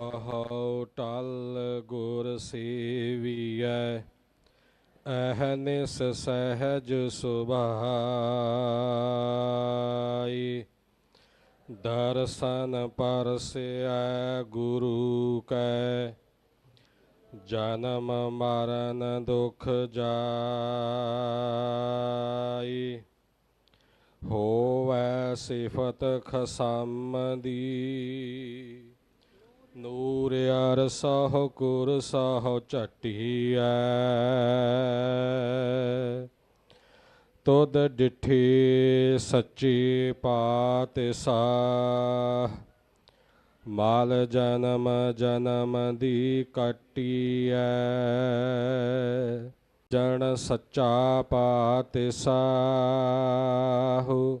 ਕਹੋ ਟਲ ਗੁਰ ਸੇਵੀਐ, ਅਹਨਿਸ ਸਹਿਜ ਸੁਭਾਈ। ਦਰਸ਼ਨ ਪਰਸਿਐ ਗੁਰੂ ਕੈ, ਜਨਮ ਮਰਨ ਦੁਖ ਜਾਈ। ਹੋਵੈ ਸਿਫਤ ਖਸਮ ਦੀ। ਨੂਰ ਅਰ ਸਹ ਗੁਰ ਸਹ ਝਟੀਐ ਤੁਧ ਡਿਠੀ ਸੱਚੀ ਪਾਤਸ਼ਾਹ। ਮਾਲ ਜਨਮ ਜਨਮ ਦੀ ਕਟੀਐ ਜਣ ਸੱਚਾ ਪਾਤ ਪਾਤਸ਼ਾਹ।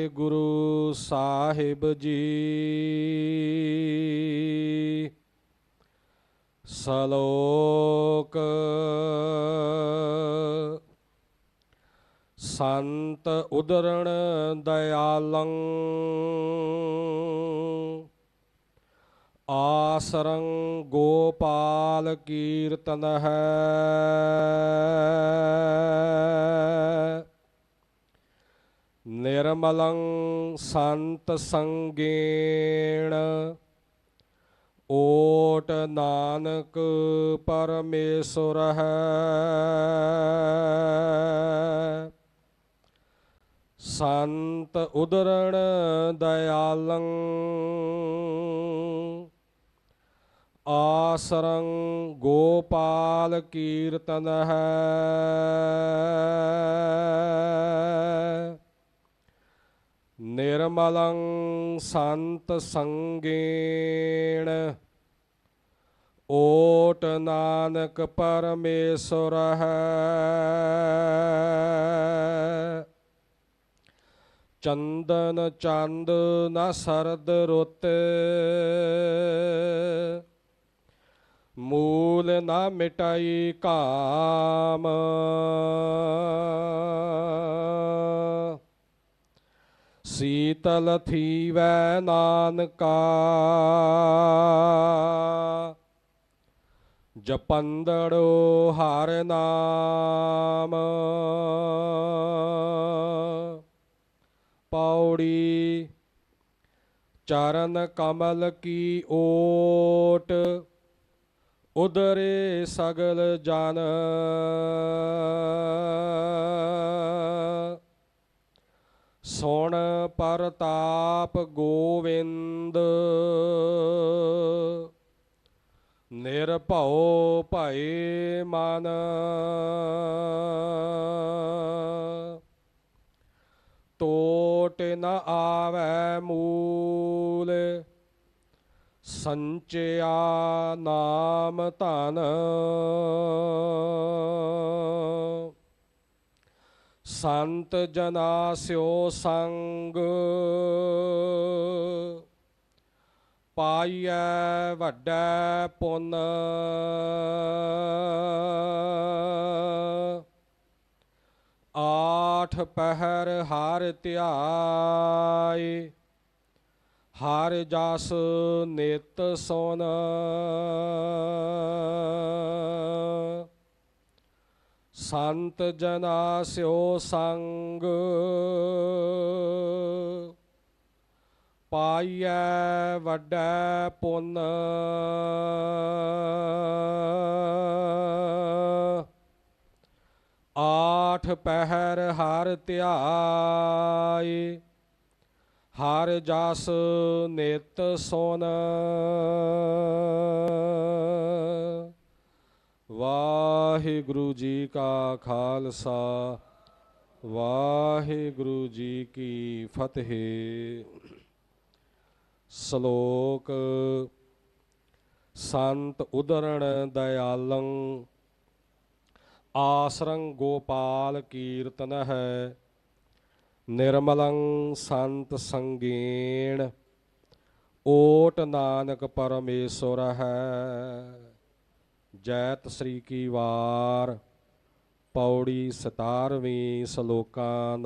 ਵਾਹਿਗੁਰੂ ਸਾਹਿਬ ਜੀ। ਸਲੋਕ ਸੰਤ ਉਦਰਣ ਦਇਆਲੰ ਆਸਰੰ ਗੋਪਾਲ ਕੀਰਤਨ ਹੈ। ਨਿਰਮਲੰ ਸੰਤ ਸੰਗੇਣ। ਓਟ ਨਾਨਕ ਪਰਮੇਸ਼ਰ ਹੈ। ਸੰਤ ਉਦਰਣ ਦਇਆਲੰ। ਆਸਰੰ ਗੋਪਾਲ ਕੀਰਤਨ ਹੈ। ਨਿਰਮਲੰ ਸੰਤ ਸੰਗੇਣ ਓਟ ਨਾਨਕ ਪਰਮੇਸ਼ਰ ਹੈ ਚੰਦਨ ਚੰਦ ਨ ਸਰਦ ਰੁੱਤ ਮੂਲ ਨਾ ਮਿਟਾਈ ਕਾਮ ਸੀਤਲ ਥੀਵੈ ਨਾਨਕਾ। ਜਪੰਦੜੋ ਹਰ ਨਾਮ। ਪੌੜੀ ਚਰਨ ਕਮਲ ਕੀ ਓਟ। ਉਦਰੇ ਸਗਲ ਜਨ। ਸੁਣ ਪਰਤਾਪ ਗੋਵਿੰਦ। ਨਿਰਭਉ ਭਏ ਮਨ। ਟੋਟ ਨ ਆਵੈ ਮੂਲ। ਸੰਚਿਆ ਨਾਮ ਧਨ। ਸੰਤ ਜਨਾ ਸਿਓ ਸੰਗ। ਪਾਈਐ ਵੱਡਾ ਪੁੰਨ। ਆਠ ਪਹਿਰ ਹਰ ਧਿਆਏ, ਹਰ ਜਸ ਨਿਤ ਸੋਨ। ਸੰਤ ਜਨਾ ਸਿਓ ਸੰਗ। ਪਾਈਐ ਵੱਡਾ ਪੁੰਨ। ਆਠ ਪਹਿਰ ਹਰ ਧਿਆਏ ਹਰ ਜਸ ਨਿਤ ਸੋਨ। ਵਾਹਿਗੁਰੂ ਜੀ ਕਾ ਖਾਲਸਾ ਵਾਹਿਗੁਰੂ ਜੀ ਕੀ ਫਤਿਹ। ਸ਼ਲੋਕ, ਸੰਤ ਉਦਰਣ ਦਇਆਲੰ, ਆਸਰੰ ਗੋਪਾਲ ਕੀਰਤਨ ਹੈ। ਨਿਰਮਲੰ ਸੰਤ ਸੰਗੇਣ, ਓਟ ਨਾਨਕ ਪਰਮੇਸ਼ਵਰ ਹੈ। ਜੈਤ ਸ੍ਰੀ ਕੀ ਵਾਰ ਪੌੜੀ 17ਵੀਂ ਸ਼ਲੋਕਾਂ